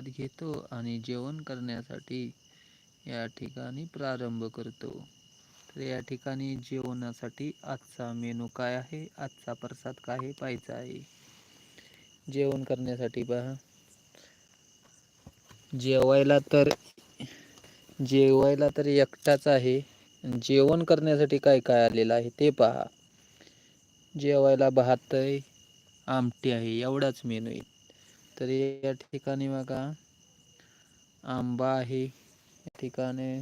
घेतो आणि जेवण करण्यासाठी या ठिकाणी प्रारंभ करतो. तर या ठिकाणी जेवणासाठी आजचा मेनू काय आहे? आजचा प्रसाद काय आहे पाहायचा आहे? जेवण करण्यासाठी पहा. जेवायला तर जेवायला तर एकटाच आहे. जेवण करण्यासाठी काय काय आलेलं आहे ते पहा. जेवायला भात आहे आमटी आहे एवढाच मेनू आहे. तर या ठिकाणी बघा आंबा आहे या ठिकाणी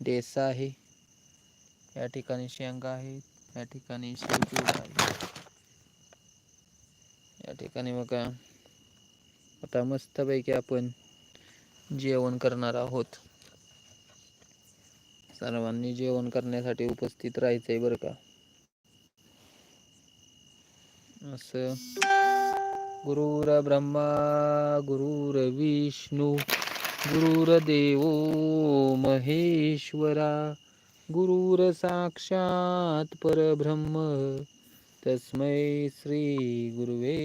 डेसा आहे या ठिकाणी शेंगा आहेत या ठिकाणी शेवचिवडा आहे. या ठिकाणी बघा आता मस्तपैकी आपण जेवण करणार आहोत. सर्वांनी जेवण करण्यासाठी उपस्थित राहायचंय बरं का. असं. गुरुर ब्रह्मा गुरुर गुरुर्देव महेश्वरा गुरुर साक्षात परब्रह्म तस्मै श्री गुरुवे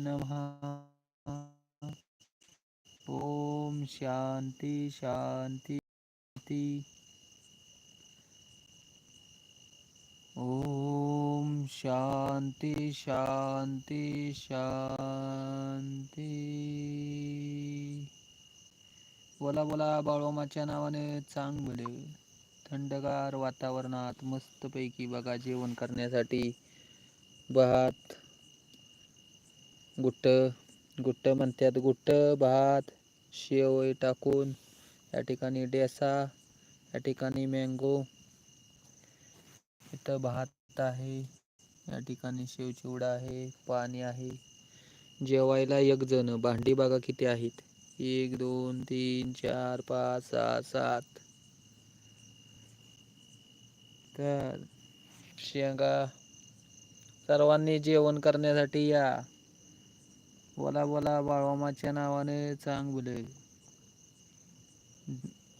नमः. ओम शांती शांती. ओम शांती शांती शांती. बोला बोला बाळोमाच्या नावाने चांगले थंडगार वातावरणात मस्तपैकी बघा जेवण करण्यासाठी भात गुट्ट गुट्ट म्हणतात गुट्ट भात शेवय टाकून या ठिकाणी डेसा या ठिकाणी मँगो इथं भात आहे. या ठिकाणी शेवचिवडा आहे पाणी आहे. जेवायला एक जण. भांडी बागा किती आहेत. एक दोन तीन चार पाच सहा सात. तर शेंगा. सर्वांनी जेवण करण्यासाठी या. बोला बोला बाळवामाच्या नावाने चांग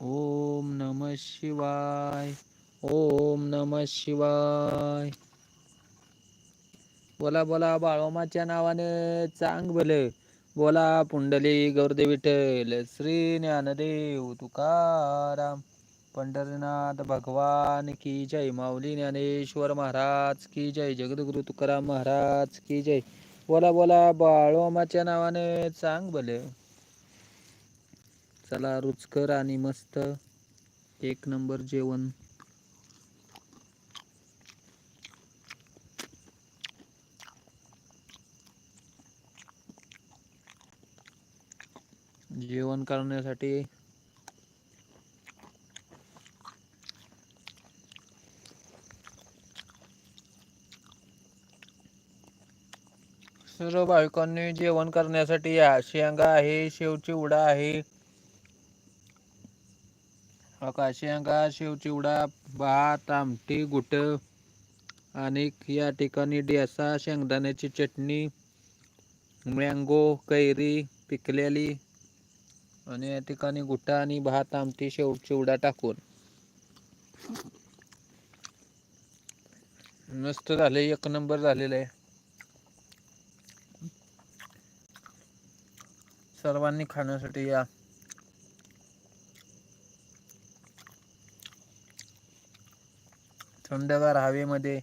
ओम नम शिवाय. ओम नम शिवाय. बोला बोला बाळोमाच्या नावाने चांग भले. बोला पुंडली गौरदेव विठ्ठल श्री ज्ञानदेव तुकाराम पंढरीनाथ भगवान की जय. माऊली ज्ञानेश्वर महाराज की जय. जगद्गुरु तुकाराम महाराज की जय. बोला बोला बाळोमाच्या नावाने चांग भले. चला रुचकर आणि मस्त. एक नंबर जेवण. जेवण करण्यासाठी सर्व बायकांनी जेवण करण्यासाठी या शेंगा आहे शेवचिवडा आहे. शेंगा शेव चिवडा भात आमटी गुट आणि या ठिकाणी डेसा शेंगदाण्याची चटणी मँगो कैरी पिकलेली आणि या ठिकाणी गुट्टा आणि भात आमटी शेव चिवडा टाकून. मस्त झाले एक नंबर झालेलं आहे. सर्वांनी खाण्यासाठी या. थंडगार हवेमध्ये.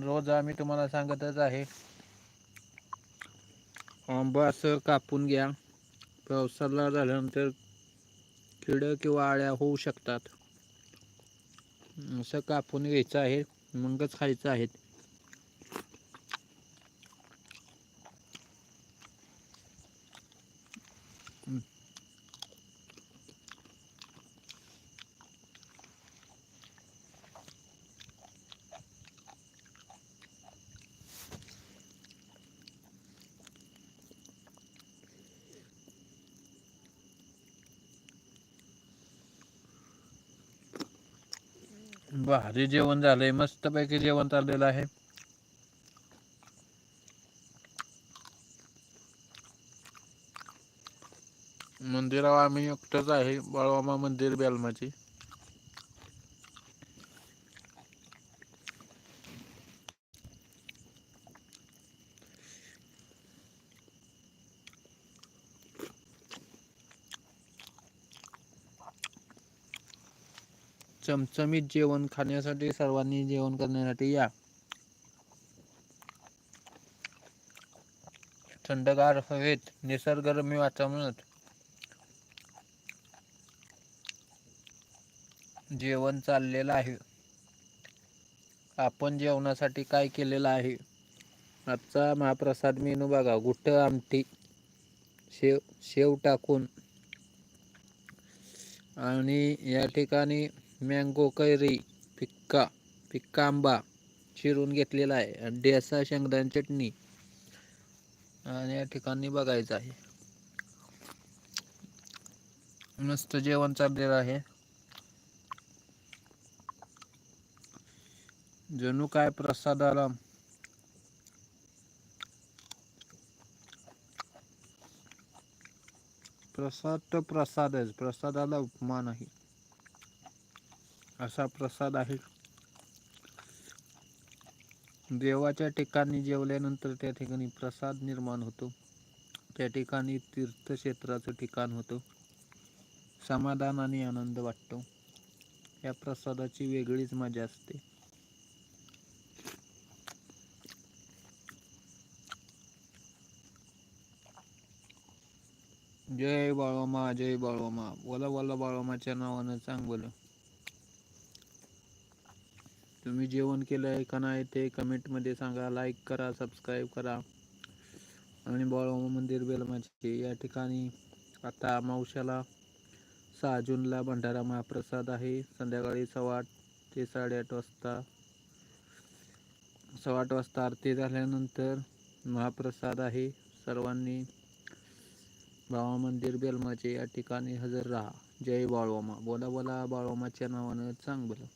रोज आम्ही तुम्हाला सांगतच आहे. आंबा असं कापून घ्या. पावसाला झाल्यानंतर किड किंवा आळ्या होऊ शकतात. असं कापून घ्यायचं आहे. मगच खायचं आहेत. भारी जेवण झालंय मस्तपैकी जेवण चाललेलं आहे. मंदिरावर आम्ही एकटंच आहे बाळवामा मंदिर बेलमाची चमचमीत जेवण खाण्यासाठी सर्वांनी जेवण करण्यासाठी या. थंडगार हवेत निसर्गरम्य वातावरणात जेवण चाललेलं आहे. आपण जेवणासाठी काय केलेलं आहे? आजचा महाप्रसाद मेनू बघा. गुट्ट आमटी शेव शेव टाकून आणि या ठिकाणी मँगो कैरी फिक्का फिक्का आंबा चिरून घेतलेला आहे डेसा शेंगदाणे चटणी. आणि या ठिकाणी बघायचं आहे. मस्त जेवण चाललेलं आहे. जणू काय प्रसादाला प्रसाद तर प्रसादच प्रसादाला उपमा नाही. असा प्रसाद आहे. देवाच्या ठिकाणी जेवल्यानंतर त्या ठिकाणी प्रसाद निर्माण होतो. त्या ठिकाणी तीर्थक्षेत्राचं ठिकाण होतं. समाधान आणि आनंद वाटतो. या प्रसादाची वेगळीच मजा असते. जय बाळोमा जय बाळोमा. वला वला बाळोमाच्या नावानं चांग तुम्ही जेवण केलं आहे का नाही ते कमेंटमध्ये सांगा. लाईक करा सबस्क्राईब करा. आणि बाळोमा मंदिर बेलमाचे या ठिकाणी आता मावश्याला सहा जूनला भंडारा महाप्रसाद आहे. संध्याकाळी सव्वा आठ ते साडेआठ वाजता. सव्वा आठ वाजता आरती झाल्यानंतर महाप्रसाद आहे. सर्वांनी बाळवा मंदिर बेलमाचे या ठिकाणी हजर राहा. जय बाळवामा बोला बोला बाळवामाच्या नावानं चांग बोला